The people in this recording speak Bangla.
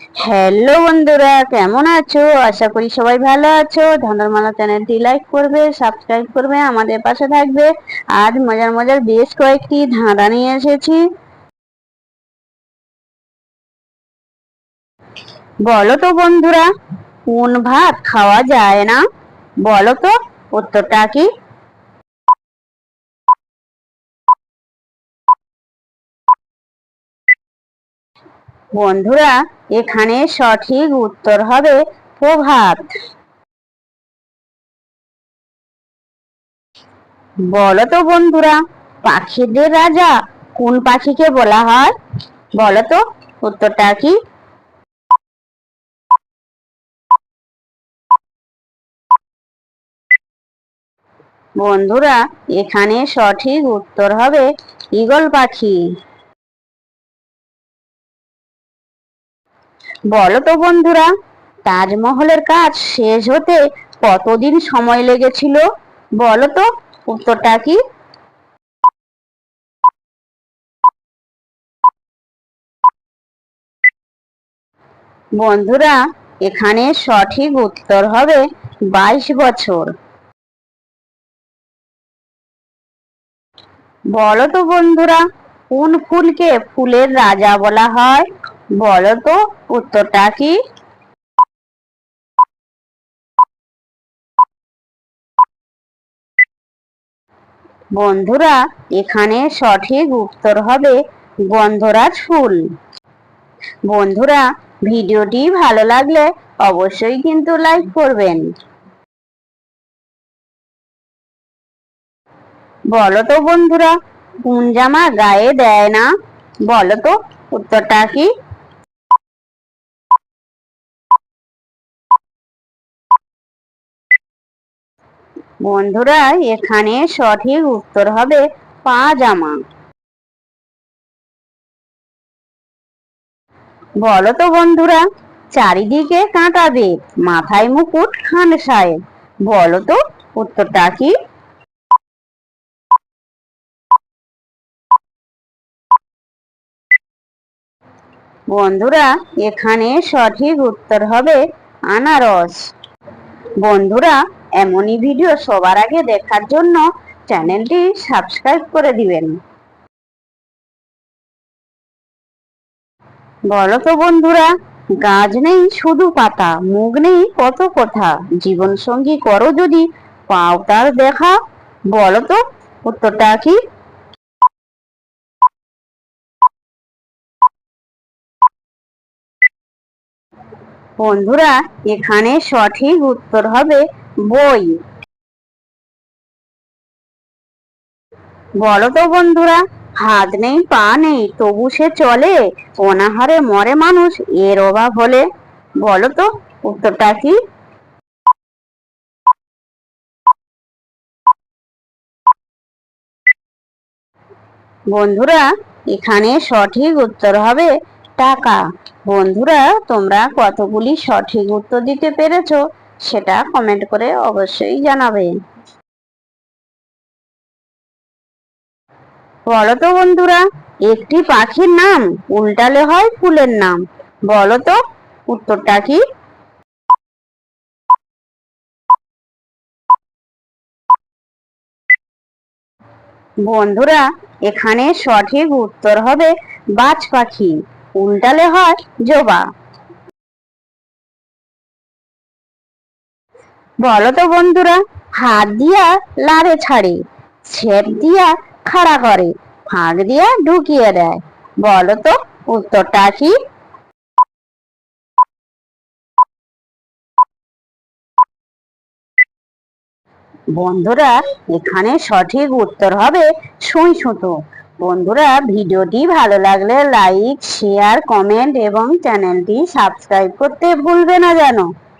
হ্যালো বন্ধুরা, কেমন আছো? আশা করি সবাই ভালো আছো। ধনরমালা চ্যানেলটি লাইক করবে, সাবস্ক্রাইব করবে, আমাদের পাশে থাকবে। আজ মজার মজার বেশ কয়েকটি ধাঁধা নিয়ে এসেছি। বলো তো বন্ধুরা, কোন ভাত খাওয়া যায় না? বলো তো, উত্তরটা কি? বন্ধুরা, এখানে সঠিক উত্তর হবে প্রভাত। বলো তো বন্ধুরা, পাখিদের রাজা কোন পাখিকে বলা হয়? বলো তো উত্তরটা কি? বন্ধুরা, এখানে সঠিক উত্তর হবে ঈগল পাখি। বলো তো বন্ধুরা, তাজমহলের কাজ শেষ হতে কতদিন সময় লেগেছিল? বলো তো, উত্তরটা কি? বন্ধুরা, এখানে সঠিক উত্তর হবে বাইশ বছর। বলো তো বন্ধুরা, কোন ফুলকে ফুলের রাজা বলা হয়? বলো তো, উত্তরটা কি? বন্ধুরা, এখানে সঠিক উত্তর হবে গন্ধরাজ ফুল। বন্ধুরা, ভিডিওটি ভালো লাগলে অবশ্যই কিন্তু লাইক করবেন। বলো তো বন্ধুরা, কোন জামা গায়ে দেয় না? বলো তো, উত্তরটা কি? বন্ধুরা, এখানে সঠিক উত্তর হবে পাজামা। বলো তো বন্ধুরা, চারিদিকে কাঁটাবে মাথায় মুকুট, খান সাহেব বলো তো, উত্তরটা কি? বন্ধুরা, এখানে সঠিক উত্তর হবে আনারস। বন্ধুরা এমনই ভিডিও সবার আগে দেখার জন্য চ্যানেলটি সাবস্ক্রাইব করে দিবেন। বলো তো বন্ধুরা, গাছ নেই শুধু পাতা মুখ নেই কত কথা। জীবন সঙ্গী করো যদি পাও তার দেখা। বলো তো, উত্তরটা কি? বন্ধুরা, এখানে সঠিক উত্তর হবে বই। বলো তো বন্ধুরা, হাত নেই, পা নেই, তবু সে চলে, অনাহারে মরে মানুষ, এর অভাব হলে। বলো তো, উত্তরটা কি? বন্ধুরা, এখানে সঠিক উত্তর হবে টাকা। বন্ধুরা, তোমরা কতগুলি সঠিক উত্তর দিতে পেরেছ? সেটা কমেন্ট করে অবশ্যই জানাবে। বলো তো বন্ধুরা, একটি পাখির নাম উল্টালে হয় ফুলের নাম। বলো তো উত্তরটা কি? বন্ধুরা, এখানে সঠিক উত্তর হবে বাজ পাখি। উল্টালে হয় জবা। বলো তো বন্ধুরা, হাত দিয়া লাড়ে ছাড়ে, ছেপ দিয়া খাড়া করে, ফাঁক দিয়া ঢুকিয়ে দেয়। বলো তো উত্তরটা কি? বন্ধুরা, এখানে সঠিক উত্তর হবে সুই সুতো। বন্ধুরা, ভিডিওটি ভালো লাগলে লাইক, শেয়ার, কমেন্ট এবং চ্যানেলটি সাবস্ক্রাইব করতে ভুলবে না যেন।